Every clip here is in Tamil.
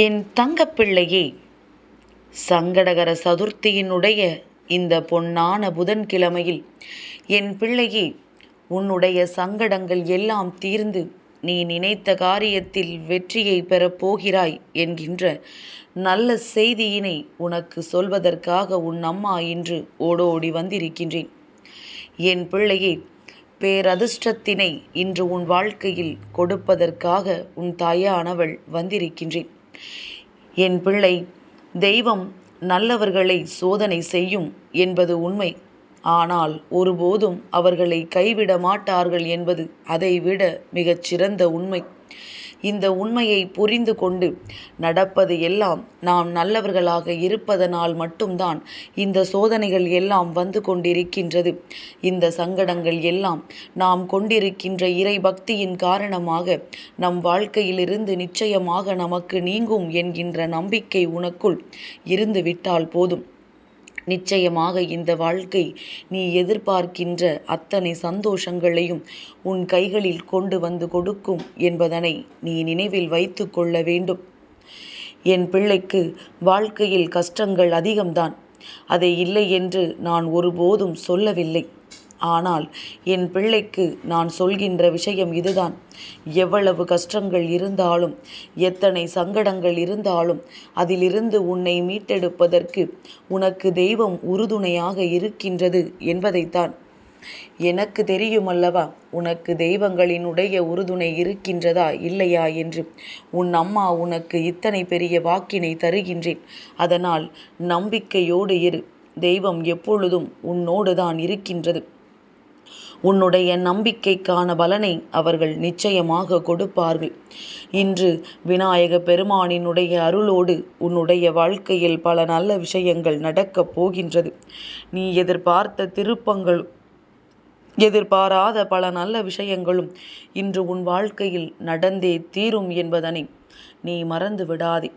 என் தங்கப்பிள்ளையே சங்கடகர சதுர்த்தியினுடைய இந்த பொன்னான புதன்கிழமையில் என் பிள்ளையே உன்னுடைய சங்கடங்கள் எல்லாம் தீர்ந்து நீ நினைத்த காரியத்தில் வெற்றியை பெறப் போகிறாய் என்கின்ற நல்ல செய்தியினை உனக்கு சொல்வதற்காக உன் அம்மா இன்று ஓடோடி வந்திருக்கின்றேன். என் பிள்ளையே பேரதிர்ஷ்டத்தினை இன்று உன் வாழ்க்கையில் கொடுப்பதற்காக உன் தாயானவள் வந்திருக்கின்றேன். என் பிள்ளை தெய்வம் நல்லவர்களை சோதனை செய்யும் என்பது உண்மை. ஆனால் ஒருபோதும் அவர்களை கைவிட மாட்டார்கள் என்பது அதைவிட மிகச் சிறந்த உண்மை. இந்த உண்மையை புரிந்து கொண்டு நடப்பது எல்லாம் நாம் நல்லவர்களாக இருப்பதனால் மட்டும்தான் இந்த சோதனைகள் எல்லாம் வந்து கொண்டிருக்கின்றது. இந்த சங்கடங்கள் எல்லாம் நாம் கொண்டிருக்கின்ற இறை பக்தியின் காரணமாக நம் வாழ்க்கையிலிருந்து நிச்சயமாக நமக்கு நீங்கும் என்கின்ற நம்பிக்கை உனக்குள் இருந்துவிட்டால் போதும். நிச்சயமாக இந்த வாழ்க்கை நீ எதிர்பார்க்கின்ற அத்தனை சந்தோஷங்களையும் உன் கைகளில் கொண்டு வந்து கொடுக்கும் என்பதனை நீ நினைவில் வைத்து கொள்ள வேண்டும். என் பிள்ளைக்கு வாழ்க்கையில் கஷ்டங்கள் அதிகம்தான். அதை இல்லை என்று நான் ஒருபோதும் சொல்லவில்லை. ஆனால் என் பிள்ளைக்கு நான் சொல்கின்ற விஷயம் இதுதான். எவ்வளவு கஷ்டங்கள் இருந்தாலும் எத்தனை சங்கடங்கள் இருந்தாலும் அதிலிருந்து உன்னை மீட்டெடுப்பதற்கு உனக்கு தெய்வம் உறுதுணையாக இருக்கின்றது என்பதைத்தான். எனக்கு தெரியுமல்லவா உனக்கு தெய்வங்களினுடைய உறுதுணை இருக்கின்றதா இல்லையா என்று. உன் அம்மா உனக்கு இத்தனை பெரிய வாக்கினை தருகின்றேன். அதனால் நம்பிக்கையோடு இரு. தெய்வம் எப்பொழுதும் உன்னோடு தான் இருக்கின்றது. உன்னுடைய நம்பிக்கைக்கான பலனை அவர்கள் நிச்சயமாக கொடுப்பார்கள். இன்று விநாயக பெருமானினுடைய அருளோடு உன்னுடைய வாழ்க்கையில் பல நல்ல விஷயங்கள் நடக்கப் போகின்றது. நீ எதிர்பார்த்த திருப்பங்கள் எதிர்பாராத பல நல்ல விஷயங்களும் இன்று உன் வாழ்க்கையில் நடந்தே தீரும் என்பதனை நீ மறந்து விடாதே.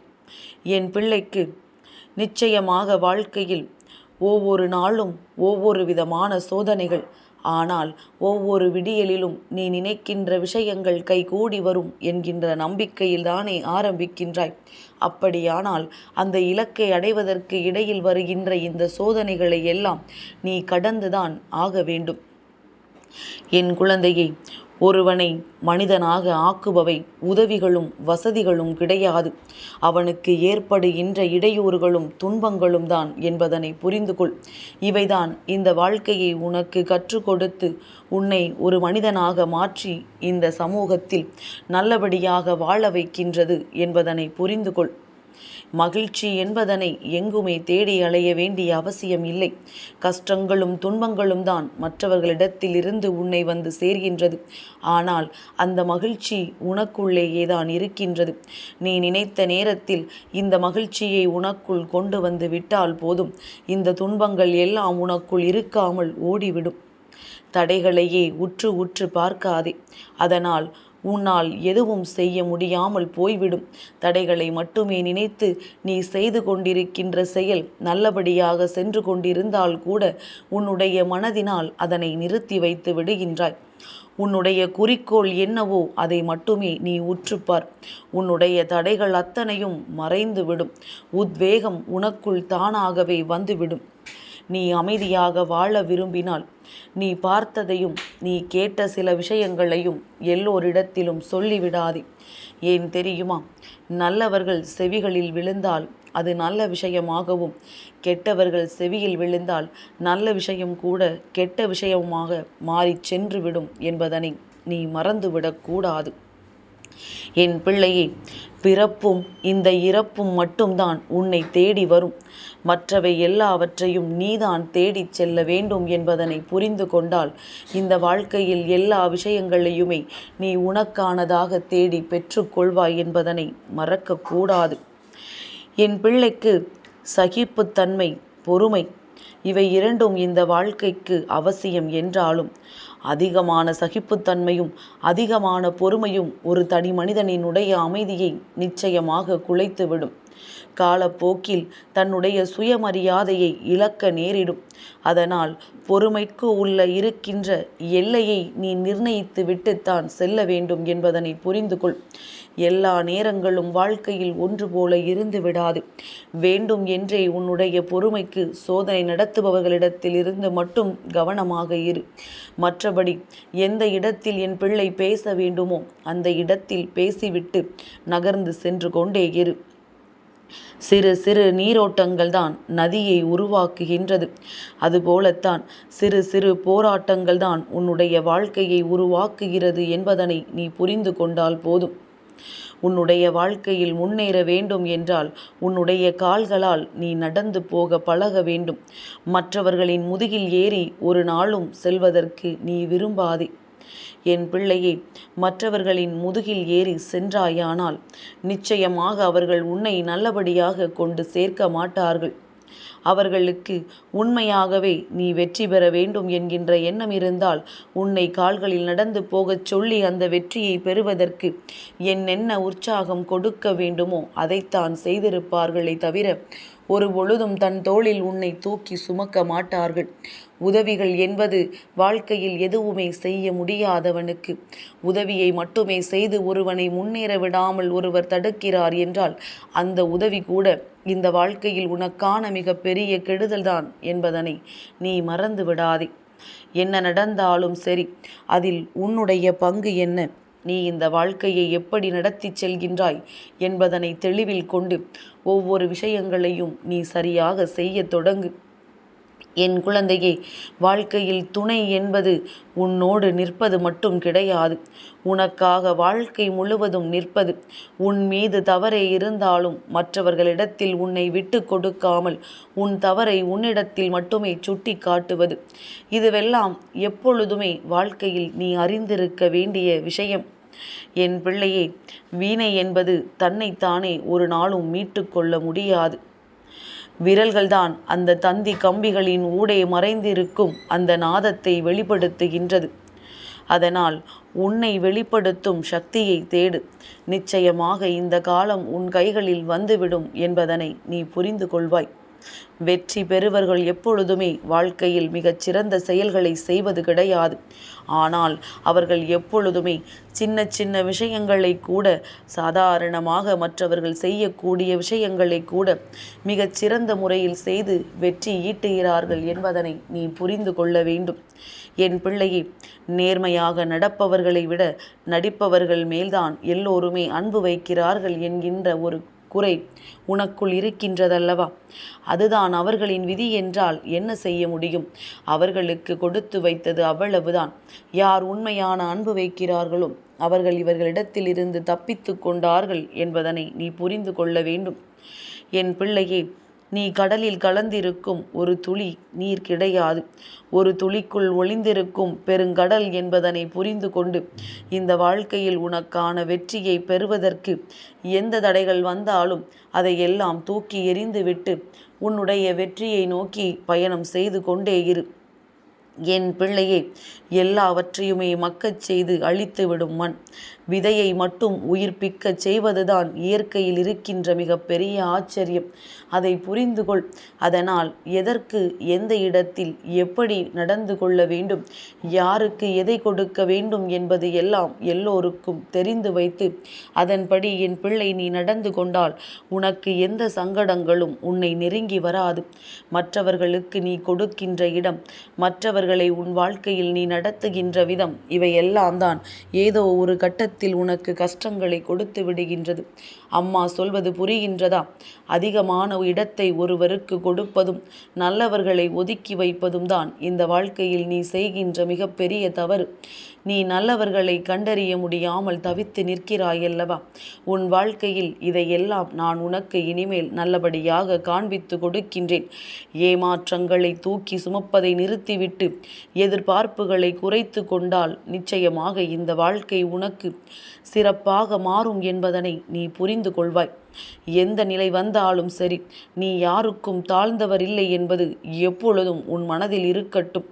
என் பிள்ளைக்கு நிச்சயமாக வாழ்க்கையில் ஒவ்வொரு நாளும் ஒவ்வொரு விதமான சோதனைகள் ஆனால் ஒவ்வொரு விடியலிலும் நீ நினைக்கின்ற விஷயங்கள் கைகூடி வரும் என்கின்ற நம்பிக்கையில்தானே ஆரம்பிக்கின்றாய். அப்படியானால் அந்த இலக்கை அடைவதற்கு இடையில் வருகின்ற இந்த சோதனைகளை எல்லாம் நீ கடந்துதான் ஆக வேண்டும். என் குழந்தையை ஒருவனை மனிதனாக ஆக்குபவை உதவிகளும் வசதிகளும் கிடையாது. அவனுக்கு ஏற்படுகின்ற இடையூறுகளும் துன்பங்களும் தான் என்பதனை புரிந்து கொள் இவைதான் இந்த வாழ்க்கையை உனக்கு கற்றுக் கொடுத்து உன்னை ஒரு மனிதனாக மாற்றி இந்த சமூகத்தில் நல்லபடியாக வாழ வைக்கின்றது என்பதனை புரிந்து கொள் மகிழ்ச்சி என்பதனை எங்குமே தேடி அலைய வேண்டிய அவசியம் இல்லை. கஷ்டங்களும் துன்பங்களும் தான் மற்றவர்களிடத்தில் இருந்து உன்னை வந்து சேர்கின்றது. ஆனால் அந்த மகிழ்ச்சி உனக்குள்ளேயே தான் இருக்கின்றது. நீ நினைத்த நேரத்தில் இந்த மகிழ்ச்சியை உனக்குள் கொண்டு வந்து விட்டால் போதும். இந்த துன்பங்கள் எல்லாம் உனக்குள் இருக்காமல் ஓடிவிடும். தடைகளையே உற்று உற்று பார்க்காதே. அதனால் உன்னால் எதுவும் செய்ய முடியாமல் போய்விடும். தடைகளை மட்டுமே நினைத்து நீ செய்து கொண்டிருக்கின்ற செயல் நல்லபடியாக சென்று கொண்டிருந்தால் கூட உன்னுடைய மனதினால் அதனை நிறுத்தி வைத்து விடுகின்றாய். உன்னுடைய குறிக்கோள் என்னவோ அதை மட்டுமே நீ உற்றுப்பார். உன்னுடைய தடைகள் அத்தனையும் மறைந்துவிடும். உத்வேகம் உனக்குள் தானாகவே வந்துவிடும். நீ அமைதியாக வாழ விரும்பினால் நீ பார்த்ததையும் நீ கேட்ட சில விஷயங்களையும் எல்லோரிடத்திலும் சொல்லிவிடாதே. ஏன் தெரியுமா? நல்லவர்கள் செவிகளில் விழுந்தால் அது நல்ல விஷயமாகவும் கெட்டவர்கள் செவியில் விழுந்தால் நல்ல விஷயம் கூட கெட்ட விஷயமாக மாறிச் சென்றுவிடும் என்பதனை நீ மறந்துவிடக்கூடாது என் பிள்ளையே பிறப்பும் இந்த இறப்பும் மட்டும்தான் உன்னை தேடி வரும். மற்றவை எல்லாவற்றையும் நீதான் தேடிச் செல்ல வேண்டும் என்பதனை புரிந்து கொண்டால் இந்த வாழ்க்கையில் எல்லா விஷயங்களையுமே நீ உனக்கானதாக தேடி பெற்றுக்கொள்வாய் என்பதனை மறக்கக்கூடாது என் பிள்ளைக்கு சகிப்புத்தன்மை பொறுமை இவை இரண்டும் இந்த வாழ்க்கைக்கு அவசியம் என்றாலும் அதிகமான சகிப்புத்தன்மையும் அதிகமான பொறுமையும் ஒரு தனி மனிதனினுடைய அமைதியை நிச்சயமாக குலைத்துவிடும். காலப்போக்கில் தன்னுடைய சுயமரியாதையை இழக்க நேரிடும். அதனால் பொறுமைக்கு உள்ள இருக்கின்ற எல்லையை நீ நிர்ணயித்து விட்டுத்தான் செல்ல வேண்டும் என்பதனை புரிந்து கொள் எல்லா நேரங்களும் வாழ்க்கையில் ஒன்று போல இருந்து விடாது. வேண்டும் என்றே உன்னுடைய பொறுமைக்கு சோதனை நடத்துபவர்களிடத்தில் இருந்து மட்டும் கவனமாக இரு. மற்றபடி எந்த இடத்தில் என் பிள்ளை பேச வேண்டுமோ அந்த இடத்தில் பேசிவிட்டு நகர்ந்து சென்று கொண்டே இரு. சிறு சிறு நீரோட்டங்கள் தான் நதியை உருவாக்குகின்றது. அதுபோலத்தான் சிறு சிறு போராட்டங்கள் தான் உன்னுடைய வாழ்க்கையை உருவாக்குகிறது என்பதனை நீ புரிந்து கொண்டால் போதும். உன்னுடைய வாழ்க்கையில் முன்னேற வேண்டும் என்றால் உன்னுடைய கால்களால் நீ நடந்து போக பழக வேண்டும். மற்றவர்களின் முதுகில் ஏறி ஒரு நாளும் செல்வதற்கு நீ விரும்பாதே. என் பிள்ளையே மற்றவர்களின் முதுகில் ஏறி சென்றாயானால் நிச்சயமாக அவர்கள் உன்னை நல்லபடியாக கொண்டு சேர்க்க மாட்டார்கள். அவர்களுக்கு உண்மையாகவே நீ வெற்றி பெற வேண்டும் என்கின்ற எண்ணம் இருந்தால் உன்னை கால்களில் நடந்து போகச் சொல்லி அந்த வெற்றியை பெறுவதற்கு என்னென்ன உற்சாகம் கொடுக்க வேண்டுமோ அதைத்தான் செய்திருப்பார்களே தவிர ஒரு பொழுதும் தன் தோளில் உன்னை தூக்கி சுமக்க மாட்டார்கள். உதவிகள் என்பது வாழ்க்கையில் எதுவுமே செய்ய முடியாதவனுக்கு. உதவியை மட்டுமே செய்து ஒருவனை முன்னேற விடாமல் ஒருவர் தடுக்கிறார் என்றால் அந்த உதவி கூட இந்த வாழ்க்கையில் உனக்கான மிக பெரிய கெடுதல்தான் என்பதனை நீ மறந்து விடாதே என்ன நடந்தாலும் சரி அதில் உன்னுடைய பங்கு என்ன? நீ இந்த வாழ்க்கையை எப்படி நடத்தி செல்கின்றாய் என்பதனை தெளிவில் கொண்டு ஒவ்வொரு விஷயங்களையும் நீ சரியாக செய்ய தொடங்கு. என் குழந்தையே வாழ்க்கையில் துணை என்பது உன்னோடு நிற்பது மட்டும் கிடையாது. உனக்காக வாழ்க்கை முழுவதும் நிற்பது உன் மீது தவறே இருந்தாலும் மற்றவர்களிடத்தில் உன்னை விட்டு கொடுக்காமல் உன் தவறை உன்னிடத்தில் மட்டுமே சுட்டி காட்டுவது. இதுவெல்லாம் எப்பொழுதுமே வாழ்க்கையில் நீ அறிந்திருக்க வேண்டிய விஷயம். என் பிள்ளையே வீணை என்பது தன்னைத்தானே ஒரு நாளும் மீட்டு கொள்ள முடியாது. விரல்கள்தான் அந்த தந்தி கம்பிகளின் ஊடே மறைந்திருக்கும் அந்த நாதத்தை வெளிப்படுத்துகின்றது. அதனால் உன்னை வெளிப்படுத்தும் சக்தியை தேடு. நிச்சயமாக இந்த காலம் உன் கைகளில் வந்துவிடும் என்பதனை நீ புரிந்து கொள்வாய். வெற்றி பெறுவர்கள் எப்பொழுதுமே வாழ்க்கையில் மிகச் சிறந்த செயல்களை செய்வது கிடையாது. ஆனால் அவர்கள் எப்பொழுதுமே சின்ன சின்ன விஷயங்களை கூட சாதாரணமாக மற்றவர்கள் செய்யக்கூடிய விஷயங்களை கூட மிகச் சிறந்த முறையில் செய்து வெற்றி ஈட்டுகிறார்கள் என்பதனை நீ புரிந்து கொள்ள வேண்டும். என் பிள்ளையை நேர்மையாக நடப்பவர்களை விட நடிப்பவர்கள் மேல்தான் எல்லோருமே அன்பு வைக்கிறார்கள் என்கின்ற ஒரு குறை உனக்குள் இருக்கின்றதல்லவா? அதுதான் அவர்களின் விதி என்றால் என்ன செய்ய முடியும்? அவர்களுக்கு கொடுத்து வைத்தது அவ்வளவுதான். யார் உண்மையான அன்பு வைக்கிறார்களோ அவர்கள் இவர்களிடத்திலிருந்து தப்பித்து கொண்டார்கள் என்பதனை நீ புரிந்து கொள்ள வேண்டும். என் பிள்ளையே நீ கடலில் கலந்திருக்கும் ஒரு துளி நீர் கிடையாது ஒரு துளிக்குள் ஒளிந்திருக்கும் பெருங்கடல் என்பதனை புரிந்து கொண்டு இந்த வாழ்க்கையில் உனக்கான வெற்றியை பெறுவதற்கு எந்த தடைகள் வந்தாலும் அதையெல்லாம் தூக்கி எறிந்துவிட்டு உன்னுடைய வெற்றியை நோக்கி பயணம் செய்து கொண்டே இரு. என் பிள்ளையே எல்லாவற்றையுமே மக்கச் செய்து அழித்துவிடும் மண். விதையை மட்டும் உயிர்ப்பிக்கச் செய்வதுதான் இயற்கையில் இருக்கின்ற மிக பெரிய ஆச்சரியம். அதை புரிந்து கொள் அதனால் எதற்கு எந்த இடத்தில் எப்படி நடந்து கொள்ள வேண்டும் யாருக்கு எதை கொடுக்க வேண்டும் என்பது எல்லாம் எல்லோருக்கும் தெரிந்து வைத்து அதன்படி என் பிள்ளை நீ நடந்து கொண்டால் உனக்கு எந்த சங்கடங்களும் உன்னை நெருங்கி வராது. மற்றவர்களுக்கு நீ கொடுக்கின்ற இடம் மற்றவர்களை உன் வாழ்க்கையில் நீ நடத்துகின்ற விதம் இவையெல்லாம் தான் ஏதோ ஒரு கட்டத்தில் உனக்கு கஷ்டங்களை கொடுத்து விடுகின்றது. அம்மா சொல்வது புரிகின்றதா? அதிகமான இடத்தை ஒருவருக்கு கொடுப்பதும் நல்லவர்களை ஒதுக்கி வைப்பதும் தான் இந்த வாழ்க்கையில் நீ செய்கின்ற மிகப்பெரிய தவறு. நீ நல்லவர்களை கண்டறிய முடியாமல் தவித்து நிற்கிறாயல்லவா? உன் வாழ்க்கையில் இதையெல்லாம் நான் உனக்கு இனிமேல் நல்லபடியாக காண்பித்து கொடுக்கின்றேன். ஏமாற்றங்களை தூக்கி சுமப்பதை நிறுத்திவிட்டு எதிர்பார்ப்புகளை குறைத்து கொண்டால் நிச்சயமாக இந்த வாழ்க்கை உனக்கு சிறப்பாக மாறும் என்பதனை நீ புரிந்து கொள்வாய். எந்த நிலை வந்தாலும் சரி நீ யாருக்கும் தாழ்ந்தவர் இல்லை என்பது எப்பொழுதும் உன் மனதில் இருக்கட்டும்.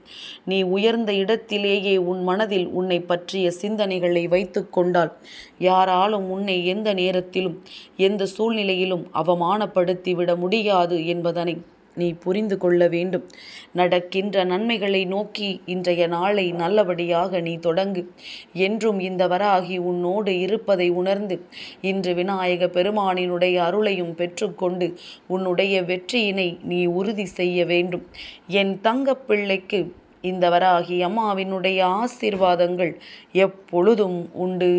நீ உயர்ந்த இடத்திலேயே உன் மனதில் உன்னை பற்றிய சிந்தனைகளை வைத்து கொண்டால் யாராலும் உன்னை எந்த நேரத்திலும் எந்த சூழ்நிலையிலும் அவமானப்படுத்திவிட முடியாது என்பதனை நீ புரிந்து கொள்ள வேண்டும். நடக்கின்ற நன்மைகளை நோக்கி இன்றைய நாளை நல்லபடியாக நீ தொடங்கு. என்றும் இந்த வராகி உன்னோடு இருப்பதை உணர்ந்து இன்று விநாயக பெருமானினுடைய அருளையும் பெற்றுக்கொண்டு உன்னுடைய வெற்றியினை நீ உறுதி செய்ய வேண்டும். என் தங்கப்பிள்ளைக்கு இந்த வராகி அம்மாவினுடைய ஆசீர்வாதங்கள் எப்பொழுதும் உண்டு.